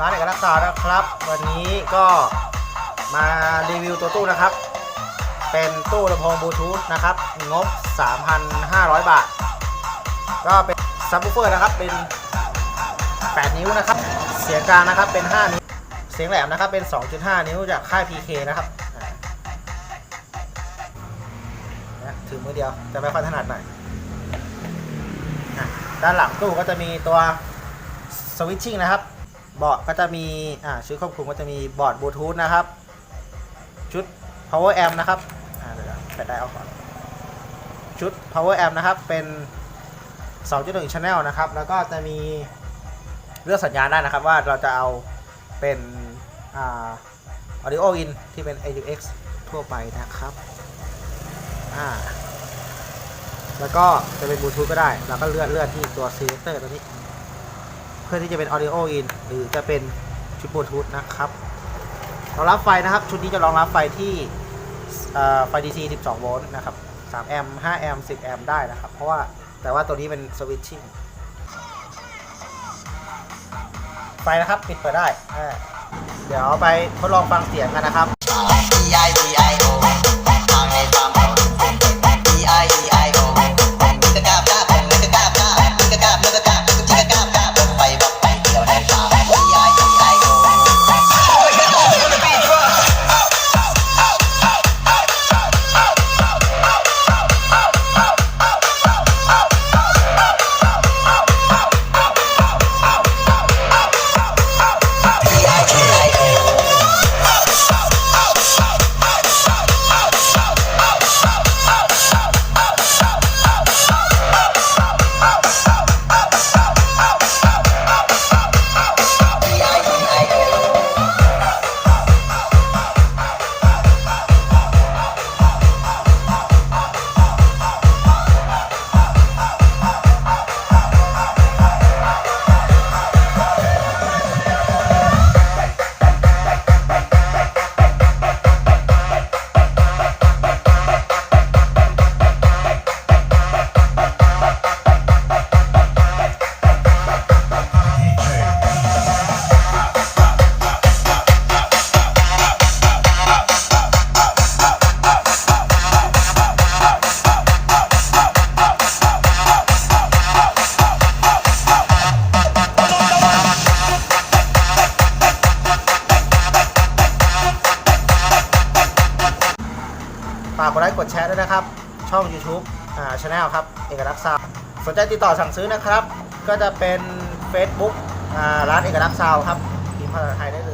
ร้านเอกลักษณ์ซาวนะครับ วันนี้ก็มารีวิวตัวตู้นะครับ เป็นตู้ลำโพงบลูทูธนะครับ งบ 3,500 บาท ก็เป็นซับวูเฟอร์นะครับ เป็น 8 นิ้วนะครับ เสียงกลางนะครับ เป็น 5 นิ้ว เสียงแหลมนะครับ เป็น 2.5 นิ้วจากค่าย PK นะครับถือมือเดียว จะไม่ค่อยถนัดหน่อยด้านหลังตู้ก็จะมีตัวสวิตชิ่งนะครับ เบาะก็จะมีอ่าชุดควบคุมก็จะมีบอร์ดบลูทูธนะครับ ชุด power amp นะครับอ่าเดี๋ยวนะแปดได้เอาก่อน ชุด power amp นะครับ เป็น 2.1 channel นะครับ แล้วก็จะมีเลือกสัญญาณได้นะครับว่าเราจะเอาเป็นอ่า audio in ที่เป็น AUX ทั่วไปนะครับอ่าแล้วก็จะเป็นบลูทูธก็ได้แล้วก็เลื่อนเลื่อนที่ตัว selector ตัวนี้ พื่อที่จะเป็น audio in หรือจะเป็นชุดบลูทูธนะครับรองรับไฟนะครับ ชุดนี้จะรองรับไฟที่ไฟ DC 12 โวลต์นะครับ 3 แอมป์ 5 แอมป์ 10 แอมป์ได้นะครับ เพราะว่าแต่ว่าตัวนี้เป็นสวิตชิ่งไฟนะครับ ปิดเปิดได้ เดี๋ยวไปทดลองฟังเสียงกันนะครับ ฝากกดไลค์กดแชร์ด้วยนะครับ ช่อง YouTube อ่าช anel ครับ เอกลักษณ์ซาวสนใจติดต่อสั่งซื้อนะครับ ก็จะเป็น Facebook อ่าร้านเอกลักษณ์ซาวครับพิมพ์ภาษาไทยได้เลย